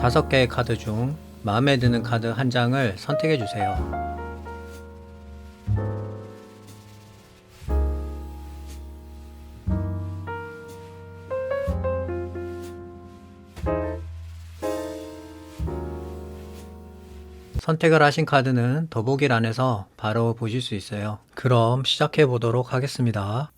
다섯 개의 카드 중 마음에 드는 카드 한 장을 선택해 주세요. 선택을 하신 카드는 더보기란에서 바로 보실 수 있어요. 그럼 시작해 보도록 하겠습니다.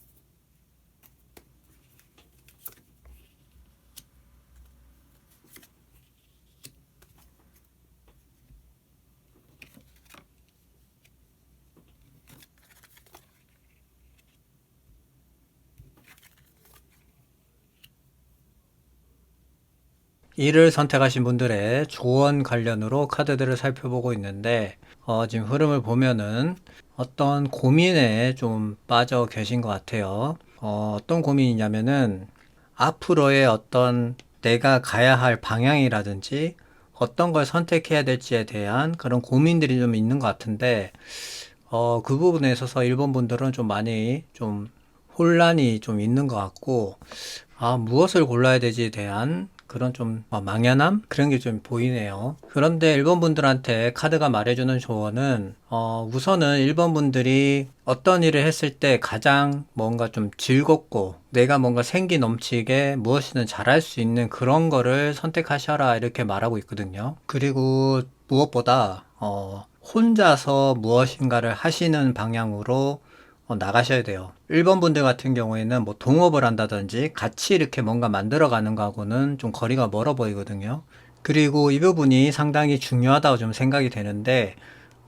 이를 선택하신 분들의 조언 관련으로 카드들을 살펴보고 있는데 어, 지금 흐름을 보면은 어떤 고민에 좀 빠져 계신 것 같아요. 어, 어떤 고민이냐면은 앞으로의 어떤 내가 가야 할 방향이라든지 어떤 걸 선택해야 될지에 대한 그런 고민들이 좀 있는 것 같은데 어, 그 부분에 있어서 일본 분들은 좀 많이 좀 혼란이 좀 있는 것 같고 아, 무엇을 골라야 되지에 대한 그런 좀 어, 망연함? 그런 게 좀 보이네요. 그런데 일본 분들한테 카드가 말해주는 조언은, 어, 우선은 일본 분들이 어떤 일을 했을 때 가장 뭔가 좀 즐겁고 내가 뭔가 생기 넘치게 무엇이든 잘할 수 있는 그런 거를 선택하셔라 이렇게 말하고 있거든요. 그리고 무엇보다, 어, 혼자서 무엇인가를 하시는 방향으로 어, 나가셔야 돼요. 일본 분들 같은 경우에는 뭐 동업을 한다든지 같이 이렇게 뭔가 만들어가는 거하고는 좀 거리가 멀어 보이거든요. 그리고 이 부분이 상당히 중요하다고 좀 생각이 되는데,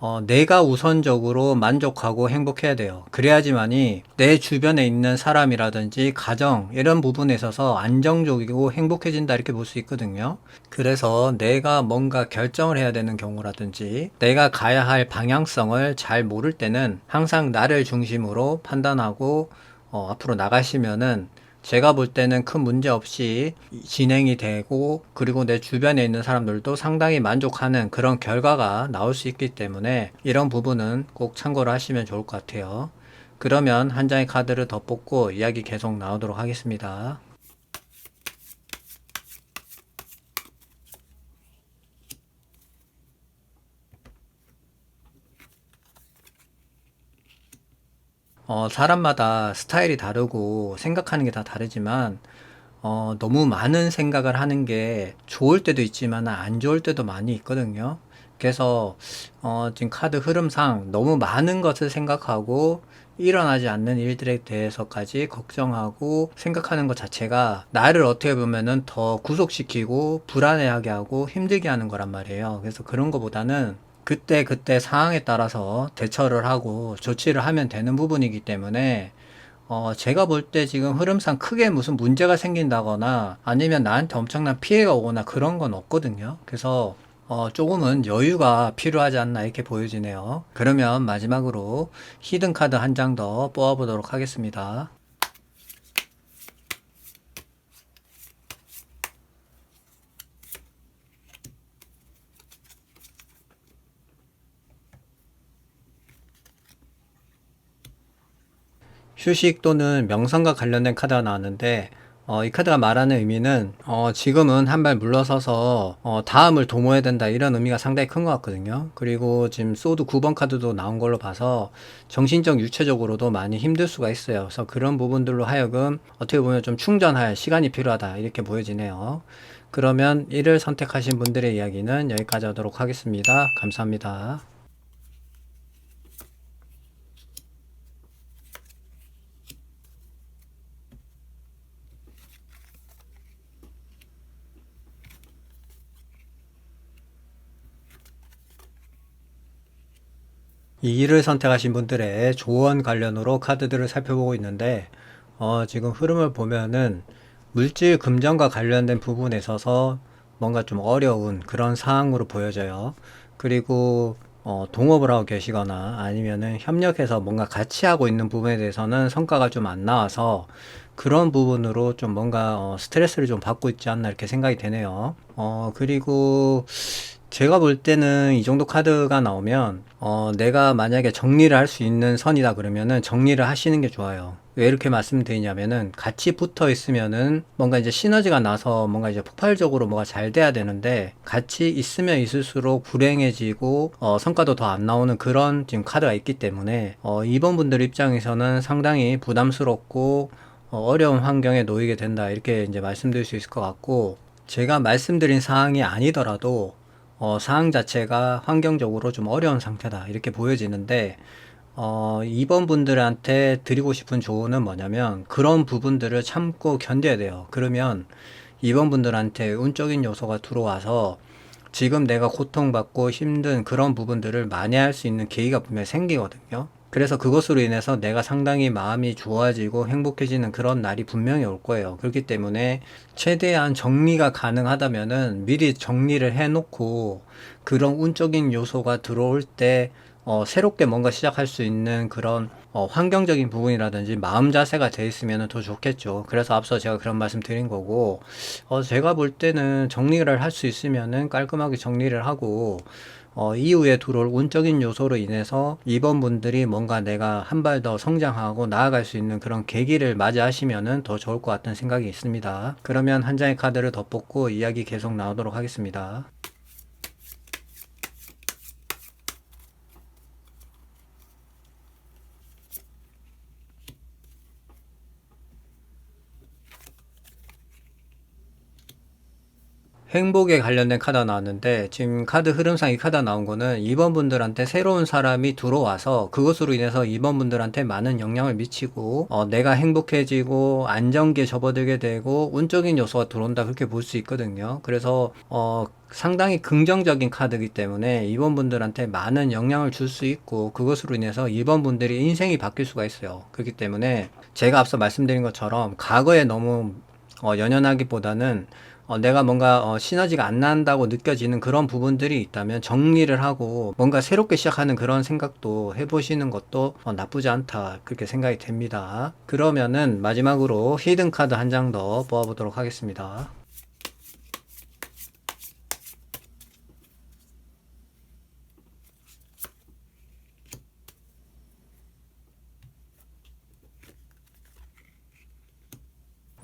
어, 내가 우선적으로 만족하고 행복해야 돼요. 그래야지만이 내 주변에 있는 사람이라든지 가정, 이런 부분에 있어서 안정적이고 행복해진다 이렇게 볼 수 있거든요. 그래서 내가 뭔가 결정을 해야 되는 경우라든지 내가 가야 할 방향성을 잘 모를 때는 항상 나를 중심으로 판단하고 어, 앞으로 나가시면은 제가 볼 때는 큰 문제 없이 진행이 되고 그리고 내 주변에 있는 사람들도 상당히 만족하는 그런 결과가 나올 수 있기 때문에 이런 부분은 꼭 참고를 하시면 좋을 것 같아요. 그러면 한 장의 카드를 더 뽑고 이야기 계속 나오도록 하겠습니다. 어, 사람마다 스타일이 다르고 생각하는 게 다 다르지만, 어, 너무 많은 생각을 하는 게 좋을 때도 있지만 안 좋을 때도 많이 있거든요. 그래서, 어, 지금 카드 흐름상 너무 많은 것을 생각하고 일어나지 않는 일들에 대해서까지 걱정하고 생각하는 것 자체가 나를 어떻게 보면은 더 구속시키고 불안해하게 하고 힘들게 하는 거란 말이에요. 그래서 그런 것보다는 그때 그때 상황에 따라서 대처를 하고 조치를 하면 되는 부분이기 때문에 어, 제가 볼 때 지금 흐름상 크게 무슨 문제가 생긴다거나 아니면 나한테 엄청난 피해가 오거나 그런 건 없거든요. 그래서 어, 조금은 여유가 필요하지 않나 이렇게 보여지네요. 그러면 마지막으로 히든 카드 한 장 더 뽑아보도록 하겠습니다. 휴식 또는 명상과 관련된 카드가 나왔는데 어, 이 카드가 말하는 의미는 어, 지금은 한 발 물러서서 어, 다음을 도모해야 된다 이런 의미가 상당히 큰 것 같거든요. 그리고 지금 소드 9번 카드도 나온 걸로 봐서 정신적 유체적으로도 많이 힘들 수가 있어요. 그래서 그런 부분들로 하여금 어떻게 보면 좀 충전할 시간이 필요하다 이렇게 보여지네요. 그러면 이를 선택하신 분들의 이야기는 여기까지 하도록 하겠습니다. 감사합니다. 이 일을 선택하신 분들의 조언 관련으로 카드들을 살펴보고 있는데, 어, 지금 흐름을 보면은 물질 금전과 관련된 부분에 있어서 뭔가 좀 어려운 그런 상황으로 보여져요. 그리고 어, 동업을 하고 계시거나 아니면은 협력해서 뭔가 같이 하고 있는 부분에 대해서는 성과가 좀 안 나와서 그런 부분으로 좀 뭔가 어, 스트레스를 좀 받고 있지 않나 이렇게 생각이 되네요. 어, 그리고 제가 볼 때는 이 정도 카드가 나오면 어, 내가 만약에 정리를 할 수 있는 선이다 그러면은 정리를 하시는 게 좋아요. 왜 이렇게 말씀드리냐면은 같이 붙어 있으면은 뭔가 이제 시너지가 나서 뭔가 이제 폭발적으로 뭐가 잘 돼야 되는데 같이 있으면 있을수록 불행해지고 어, 성과도 더 안 나오는 그런 지금 카드가 있기 때문에 어, 2번 분들 입장에서는 상당히 부담스럽고 어, 어려운 환경에 놓이게 된다 이렇게 이제 말씀드릴 수 있을 것 같고 제가 말씀드린 사항이 아니더라도 어, 사항 자체가 환경적으로 좀 어려운 상태다 이렇게 보여지는데 어, 2번 분들한테 드리고 싶은 조언은 뭐냐면 그런 부분들을 참고 견뎌야 돼요. 그러면 2번 분들한테 운적인 요소가 들어와서 지금 내가 고통받고 힘든 그런 부분들을 만회할 수 있는 계기가 분명히 생기거든요. 그래서 그것으로 인해서 내가 상당히 마음이 좋아지고 행복해지는 그런 날이 분명히 올 거예요. 그렇기 때문에 최대한 정리가 가능하다면은 미리 정리를 해놓고 그런 운적인 요소가 들어올 때 어, 새롭게 뭔가 시작할 수 있는 그런 어, 환경적인 부분이라든지 마음 자세가 돼 있으면 더 좋겠죠. 그래서 앞서 제가 그런 말씀 드린 거고, 어, 제가 볼 때는 정리를 할 수 있으면은 깔끔하게 정리를 하고, 어, 이후에 들어올 운적인 요소로 인해서 이번 분들이 뭔가 내가 한 발 더 성장하고 나아갈 수 있는 그런 계기를 맞이하시면은 더 좋을 것 같다는 생각이 있습니다. 그러면 한 장의 카드를 더 뽑고 이야기 계속 나오도록 하겠습니다. 행복에 관련된 카드가 나왔는데 지금 카드 흐름상 이 카드가 나온 거는 2번 분들한테 새로운 사람이 들어와서 그것으로 인해서 2번 분들한테 많은 영향을 미치고 어, 내가 행복해지고 안정기에 접어들게 되고 운적인 요소가 들어온다 그렇게 볼 수 있거든요. 그래서 어, 상당히 긍정적인 카드이기 때문에 2번 분들한테 많은 영향을 줄 수 있고 그것으로 인해서 2번 분들이 인생이 바뀔 수가 있어요. 그렇기 때문에 제가 앞서 말씀드린 것처럼 과거에 너무 어, 연연하기보다는 어, 내가 뭔가 어, 시너지가 안 난다고 느껴지는 그런 부분들이 있다면 정리를 하고 뭔가 새롭게 시작하는 그런 생각도 해보시는 것도 어, 나쁘지 않다 그렇게 생각이 됩니다. 그러면은 마지막으로 히든 카드 한 장 더 뽑아보도록 하겠습니다.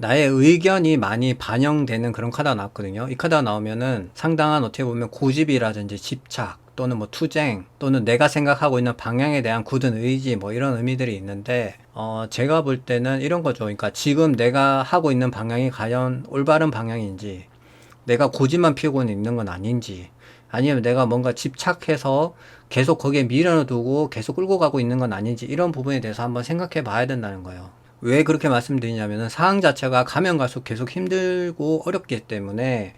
나의 의견이 많이 반영되는 그런 카드가 나왔거든요. 이 카드가 나오면은 상당한 어떻게 보면 고집이라든지 집착 또는 뭐 투쟁 또는 내가 생각하고 있는 방향에 대한 굳은 의지 뭐 이런 의미들이 있는데 어 제가 볼 때는 이런 거죠. 그러니까 지금 내가 하고 있는 방향이 과연 올바른 방향인지 내가 고집만 피우고 있는 건 아닌지 아니면 내가 뭔가 집착해서 계속 거기에 밀어두고 계속 끌고 가고 있는 건 아닌지 이런 부분에 대해서 한번 생각해 봐야 된다는 거예요. 왜 그렇게 말씀드리냐면은 사항 자체가 가면 갈수록 계속 힘들고 어렵기 때문에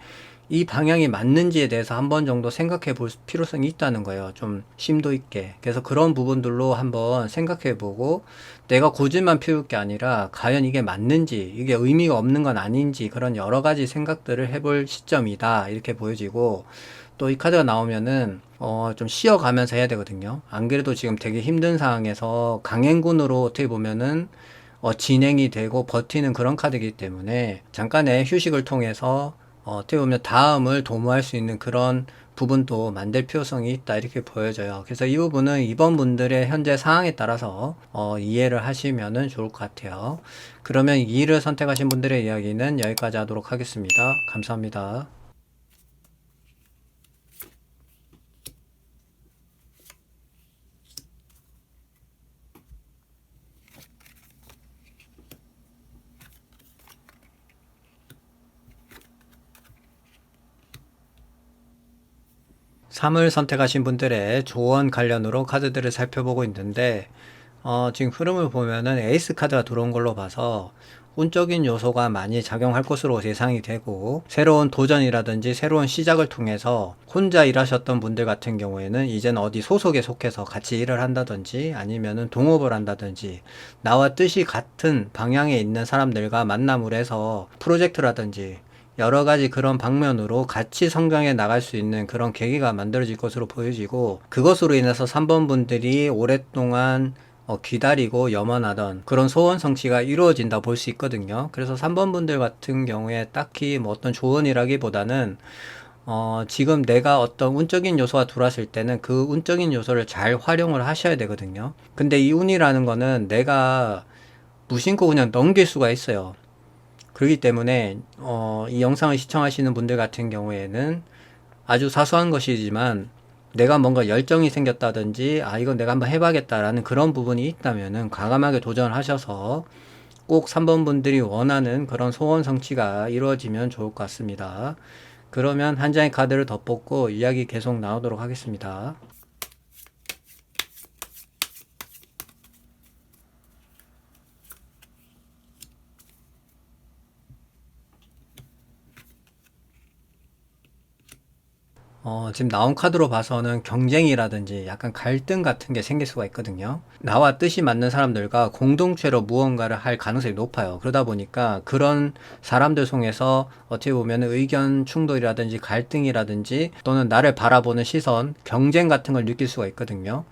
이 방향이 맞는지에 대해서 한 번 정도 생각해 볼 필요성이 있다는 거예요. 좀 심도 있게. 그래서 그런 부분들로 한번 생각해 보고 내가 고집만 피울 게 아니라 과연 이게 맞는지, 이게 의미가 없는 건 아닌지 그런 여러 가지 생각들을 해볼 시점이다. 이렇게 보여지고 또 이 카드가 나오면은 어, 좀 쉬어가면서 해야 되거든요. 안 그래도 지금 되게 힘든 상황에서 강행군으로 어떻게 보면은 어, 진행이 되고 버티는 그런 카드이기 때문에 잠깐의 휴식을 통해서 어, 어떻게 보면 다음을 도모할 수 있는 그런 부분도 만들 필요성이 있다 이렇게 보여져요. 그래서 이 부분은 이번 분들의 현재 상황에 따라서 어, 이해를 하시면 좋을 것 같아요. 그러면 2를 선택하신 분들의 이야기는 여기까지 하도록 하겠습니다. 감사합니다. 3을 선택하신 분들의 조언 관련으로 카드들을 살펴보고 있는데 어, 지금 흐름을 보면은 에이스 카드가 들어온 걸로 봐서 운적인 요소가 많이 작용할 것으로 예상이 되고 새로운 도전이라든지 새로운 시작을 통해서 혼자 일하셨던 분들 같은 경우에는 이제는 어디 소속에 속해서 같이 일을 한다든지 아니면은 동업을 한다든지 나와 뜻이 같은 방향에 있는 사람들과 만남을 해서 프로젝트라든지 여러 가지 그런 방면으로 같이 성장해 나갈 수 있는 그런 계기가 만들어질 것으로 보여지고 그것으로 인해서 3번 분들이 오랫동안 어, 기다리고 염원하던 그런 소원 성취가 이루어진다 볼 수 있거든요. 그래서 3번 분들 같은 경우에 딱히 뭐 어떤 조언이라기보다는 어, 지금 내가 어떤 운적인 요소가 들어왔을 때는 그 운적인 요소를 잘 활용을 하셔야 되거든요. 근데 이 운이라는 거는 내가 무심코 그냥 넘길 수가 있어요. 그렇기 때문에 어, 이 영상을 시청하시는 분들 같은 경우에는 아주 사소한 것이지만 내가 뭔가 열정이 생겼다든지 아 이건 내가 한번 해봐야겠다라는 그런 부분이 있다면은 과감하게 도전을 하셔서 꼭 3번 분들이 원하는 그런 소원 성취가 이루어지면 좋을 것 같습니다. 그러면 한 장의 카드를 더 뽑고 이야기 계속 나오도록 하겠습니다. 어, 지금 나온 카드로 봐서는 경쟁이라든지 약간 갈등 같은 게 생길 수가 있거든요. 나와 뜻이 맞는 사람들과 공동체로 무언가를 할 가능성이 높아요. 그러다 보니까 그런 사람들 속에서 어떻게 보면 의견 충돌이라든지 갈등이라든지 또는 나를 바라보는 시선, 경쟁 같은 걸 느낄 수가 있거든요.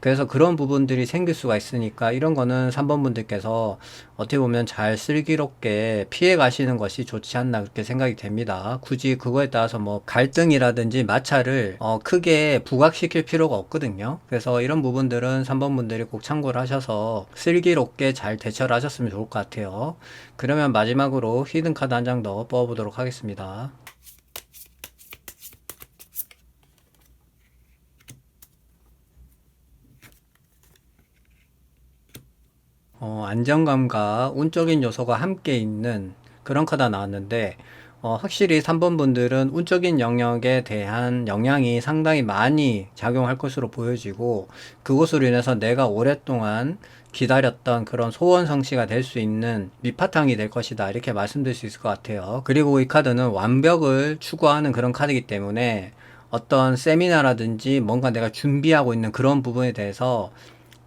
그래서 그런 부분들이 생길 수가 있으니까 이런 거는 3번 분들께서 어떻게 보면 잘 슬기롭게 피해 가시는 것이 좋지 않나 그렇게 생각이 됩니다. 굳이 그거에 따라서 뭐 갈등이라든지 마찰을 어 크게 부각시킬 필요가 없거든요. 그래서 이런 부분들은 3번 분들이 꼭 참고를 하셔서 슬기롭게 잘 대처를 하셨으면 좋을 것 같아요. 그러면 마지막으로 히든 카드 한 장 더 뽑아보도록 하겠습니다. 어, 안정감과 운적인 요소가 함께 있는 그런 카드가 나왔는데, 어, 확실히 3번 분들은 운적인 영역에 대한 영향이 상당히 많이 작용할 것으로 보여지고, 그것으로 인해서 내가 오랫동안 기다렸던 그런 소원 성취가 될 수 있는 밑바탕이 될 것이다. 이렇게 말씀드릴 수 있을 것 같아요. 그리고 이 카드는 완벽을 추구하는 그런 카드이기 때문에 어떤 세미나라든지 뭔가 내가 준비하고 있는 그런 부분에 대해서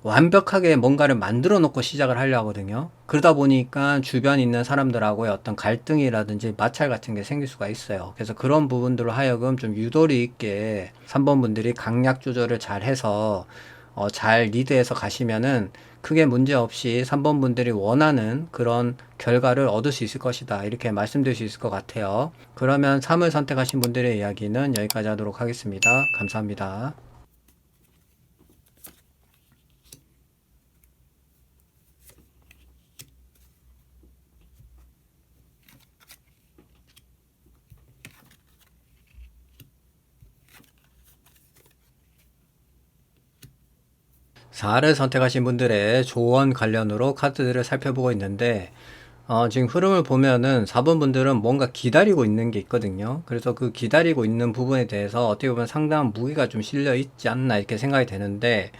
완벽하게 뭔가를 만들어 놓고 시작을 하려 하거든요. 그러다 보니까 주변에 있는 사람들하고의 어떤 갈등이라든지 마찰 같은 게 생길 수가 있어요. 그래서 그런 부분들로 하여금 좀 유도리 있게 3번 분들이 강약 조절을 잘 해서 어, 잘 리드해서 가시면은 크게 문제 없이 3번 분들이 원하는 그런 결과를 얻을 수 있을 것이다. 이렇게 말씀드릴 수 있을 것 같아요. 그러면 3을 선택하신 분들의 이야기는 여기까지 하도록 하겠습니다. 감사합니다. 4를 선택하신 분들의 조언 관련으로 카드들을 살펴보고 있는데, 어, 지금 흐름을 보면은 4번 분들은 뭔가 기다리고 있는 게 있거든요. 그래서 그 기다리고 있는 부분에 대해서 어떻게 보면 상당한 무기가 좀 실려 있지 않나 이렇게 생각이 되는데,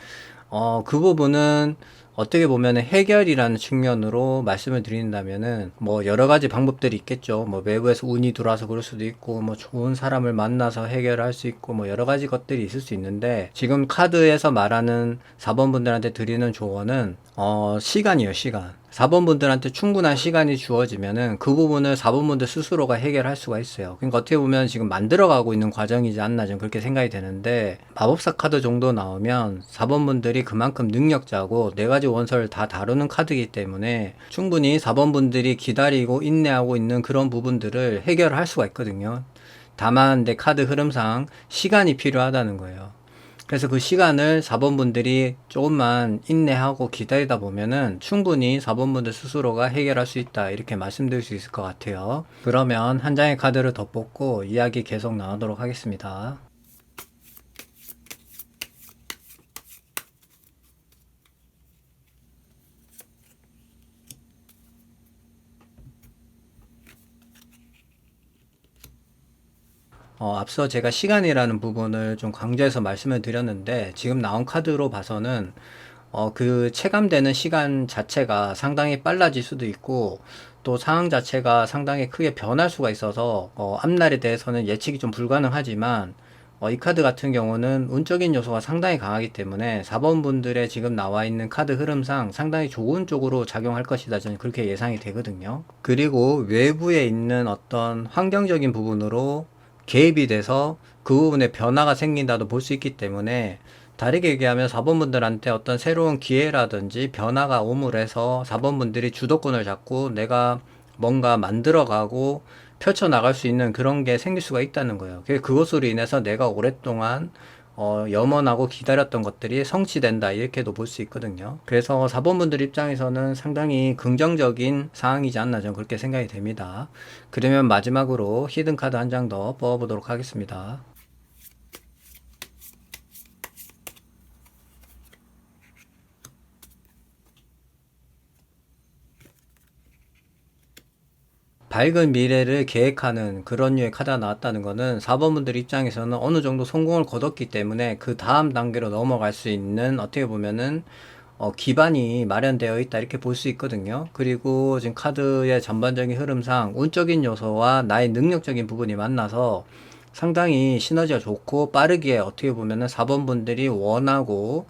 어, 그 부분은 어떻게 보면 해결이라는 측면으로 말씀을 드린다면은 뭐 여러 가지 방법들이 있겠죠. 뭐 외부에서 운이 들어와서 그럴 수도 있고 뭐 좋은 사람을 만나서 해결할 수 있고 뭐 여러 가지 것들이 있을 수 있는데 지금 카드에서 말하는 4번 분들한테 드리는 조언은 어 시간이에요, 시간. 4번 분들한테 충분한 시간이 주어지면은 그 부분을 4번 분들 스스로가 해결할 수가 있어요. 그러니까 어떻게 보면 지금 만들어가고 있는 과정이지 않나 좀 그렇게 생각이 되는데 마법사 카드 정도 나오면 4번 분들이 그만큼 능력자고 네 가지 원서를 다 다루는 카드이기 때문에 충분히 4번 분들이 기다리고 인내하고 있는 그런 부분들을 해결할 수가 있거든요. 다만 내 카드 흐름상 시간이 필요하다는 거예요. 그래서 그 시간을 4번 분들이 조금만 인내하고 기다리다 보면은 충분히 4번 분들 스스로가 해결할 수 있다. 이렇게 말씀드릴 수 있을 것 같아요. 그러면 한 장의 카드를 더 뽑고 이야기 계속 나누도록 하겠습니다. 어, 앞서 제가 시간이라는 부분을 좀 강조해서 말씀을 드렸는데, 지금 나온 카드로 봐서는, 어, 그 체감되는 시간 자체가 상당히 빨라질 수도 있고, 또 상황 자체가 상당히 크게 변할 수가 있어서, 어, 앞날에 대해서는 예측이 좀 불가능하지만, 어, 이 카드 같은 경우는 운적인 요소가 상당히 강하기 때문에 4번 분들의 지금 나와 있는 카드 흐름상 상당히 좋은 쪽으로 작용할 것이다. 저는 그렇게 예상이 되거든요. 그리고 외부에 있는 어떤 환경적인 부분으로 개입이 돼서 그 부분에 변화가 생긴다도 볼 수 있기 때문에 다르게 얘기하면 4번분들한테 어떤 새로운 기회라든지 변화가 오물 해서 4번분들이 주도권을 잡고 내가 뭔가 만들어가고 펼쳐 나갈 수 있는 그런 게 생길 수가 있다는 거예요. 그- 그것으로 인해서 내가 오랫동안 어, 염원하고 기다렸던 것들이 성취된다 이렇게도 볼 수 있거든요. 그래서 4번분들 입장에서는 상당히 긍정적인 상황이지 않나 저는 그렇게 생각이 됩니다. 그러면 마지막으로 히든 카드 한 장 더 뽑아보도록 하겠습니다. 밝은 미래를 계획하는 그런 류의 카드가 나왔다는 거는 4번 분들 입장에서는 어느 정도 성공을 거뒀기 때문에 그 다음 단계로 넘어갈 수 있는 어떻게 보면은 어, 기반이 마련되어 있다 이렇게 볼 수 있거든요. 그리고 지금 카드의 전반적인 흐름상 운적인 요소와 나의 능력적인 부분이 만나서 상당히 시너지가 좋고 빠르게 어떻게 보면은 4번 분들이 원하고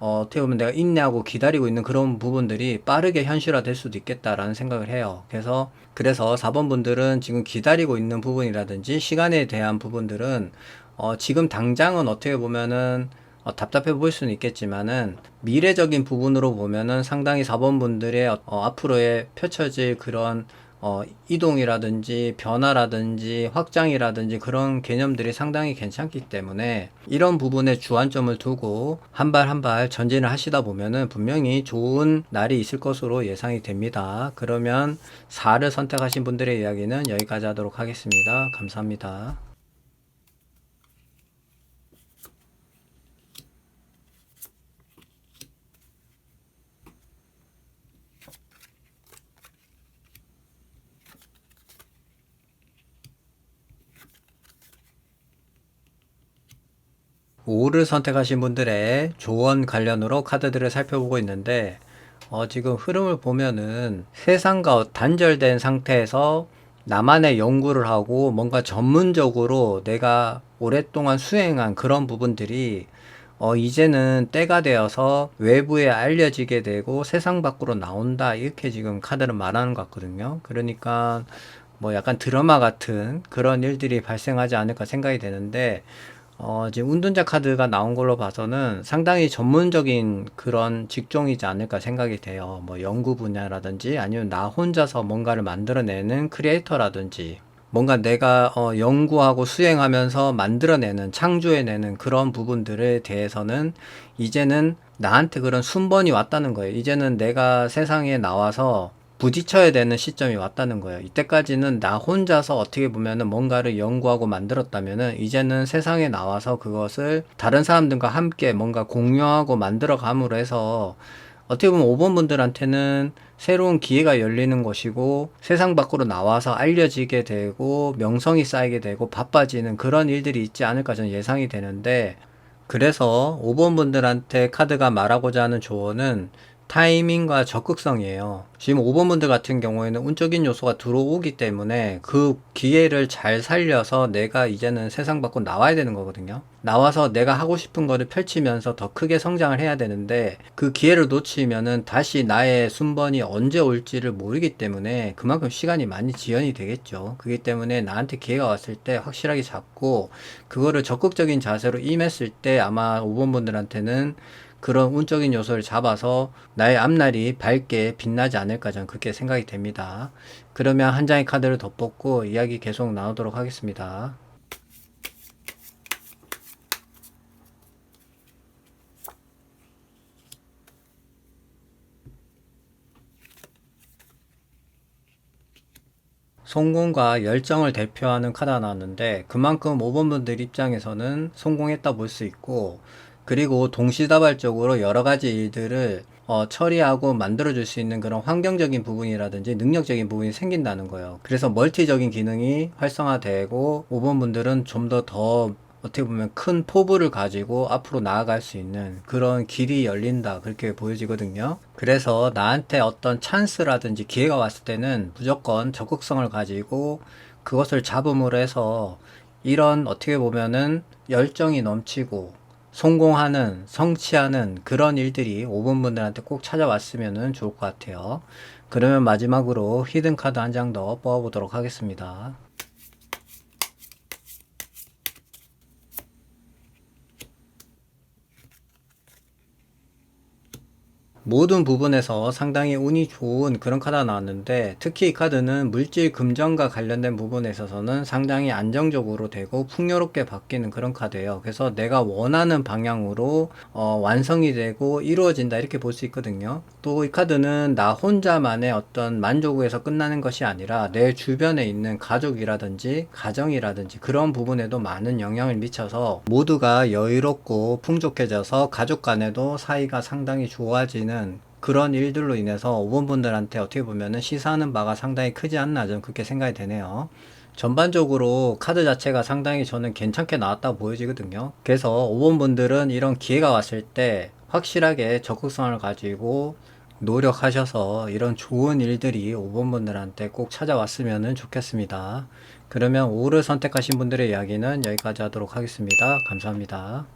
어, 어떻게 보면 내가 인내하고 기다리고 있는 그런 부분들이 빠르게 현실화 될 수도 있겠다라는 생각을 해요. 그래서 그래서 4번 분들은 지금 기다리고 있는 부분이라든지 시간에 대한 부분들은 어, 지금 당장은 어떻게 보면은 어, 답답해 보일 수는 있겠지만은 미래적인 부분으로 보면은 상당히 4번 분들의 어, 앞으로의 펼쳐질 그런 어, 이동이라든지 변화라든지 확장이라든지 그런 개념들이 상당히 괜찮기 때문에 이런 부분에 주안점을 두고 한 발 한 발 전진을 하시다 보면은 분명히 좋은 날이 있을 것으로 예상이 됩니다. 그러면 4를 선택하신 분들의 이야기는 여기까지 하도록 하겠습니다. 감사합니다. 오를 선택하신 분들의 조언 관련으로 카드들을 살펴보고 있는데, 어, 지금 흐름을 보면은 세상과 단절된 상태에서 나만의 연구를 하고 뭔가 전문적으로 내가 오랫동안 수행한 그런 부분들이 어, 이제는 때가 되어서 외부에 알려지게 되고 세상 밖으로 나온다. 이렇게 지금 카드는 말하는 것 같거든요. 그러니까 뭐 약간 드라마 같은 그런 일들이 발생하지 않을까 생각이 되는데, 어, 지금 운둔자 카드가 나온 걸로 봐서는 상당히 전문적인 그런 직종이지 않을까 생각이 돼요. 뭐 연구 분야라든지 아니면 나 혼자서 뭔가를 만들어내는 크리에이터라든지 뭔가 내가 어, 연구하고 수행하면서 만들어내는 창조해내는 그런 부분들에 대해서는 이제는 나한테 그런 순번이 왔다는 거예요. 이제는 내가 세상에 나와서 부딪혀야 되는 시점이 왔다는 거예요. 이때까지는 나 혼자서 어떻게 보면은 뭔가를 연구하고 만들었다면은 이제는 세상에 나와서 그것을 다른 사람들과 함께 뭔가 공유하고 만들어 감으로 해서 어떻게 보면 5번 분들한테는 새로운 기회가 열리는 것이고 세상 밖으로 나와서 알려지게 되고 명성이 쌓이게 되고 바빠지는 그런 일들이 있지 않을까 저는 예상이 되는데 그래서 5번 분들한테 카드가 말하고자 하는 조언은 타이밍과 적극성이에요. 지금 5번 분들 같은 경우에는 운적인 요소가 들어오기 때문에 그 기회를 잘 살려서 내가 이제는 세상 밖으로 나와야 되는 거거든요. 나와서 내가 하고 싶은 거를 펼치면서 더 크게 성장을 해야 되는데 그 기회를 놓치면은 다시 나의 순번이 언제 올지를 모르기 때문에 그만큼 시간이 많이 지연이 되겠죠. 그렇기 때문에 나한테 기회가 왔을 때 확실하게 잡고 그거를 적극적인 자세로 임했을 때 아마 5번 분들한테는 그런 운적인 요소를 잡아서 나의 앞날이 밝게 빛나지 않을까 저는 그렇게 생각이 됩니다. 그러면 한 장의 카드를 더 뽑고 이야기 계속 나누도록 하겠습니다. 성공과 열정을 대표하는 카드가 나왔는데 그만큼 5번 분들 입장에서는 성공했다 볼 수 있고 그리고 동시다발적으로 여러 가지 일들을 어, 처리하고 만들어줄 수 있는 그런 환경적인 부분이라든지 능력적인 부분이 생긴다는 거예요. 그래서 멀티적인 기능이 활성화되고 5번 분들은 좀더더 어떻게 보면 큰 포부를 가지고 앞으로 나아갈 수 있는 그런 길이 열린다 그렇게 보여지거든요. 그래서 나한테 어떤 찬스라든지 기회가 왔을 때는 무조건 적극성을 가지고 그것을 잡음으로 해서 이런 어떻게 보면은 열정이 넘치고 성공하는, 성취하는 그런 일들이 5번 분들한테 꼭 찾아왔으면 좋을 것 같아요. 그러면 마지막으로 히든 카드 한 장 더 뽑아보도록 하겠습니다. 모든 부분에서 상당히 운이 좋은 그런 카드가 나왔는데 특히 이 카드는 물질 금전과 관련된 부분에 있어서는 상당히 안정적으로 되고 풍요롭게 바뀌는 그런 카드예요. 그래서 내가 원하는 방향으로 어, 완성이 되고 이루어진다 이렇게 볼 수 있거든요. 또 이 카드는 나 혼자만의 어떤 만족에서 끝나는 것이 아니라 내 주변에 있는 가족이라든지 가정이라든지 그런 부분에도 많은 영향을 미쳐서 모두가 여유롭고 풍족해져서 가족 간에도 사이가 상당히 좋아지는 그런 일들로 인해서 5번 분들한테 어떻게 보면은 시사하는 바가 상당히 크지 않나 좀 그렇게 생각이 되네요. 전반적으로 카드 자체가 상당히 저는 괜찮게 나왔다고 보여지거든요. 그래서 5번 분들은 이런 기회가 왔을 때 확실하게 적극성을 가지고 노력하셔서 이런 좋은 일들이 5번 분들한테 꼭 찾아왔으면 좋겠습니다. 그러면 5를 선택하신 분들의 이야기는 여기까지 하도록 하겠습니다. 감사합니다.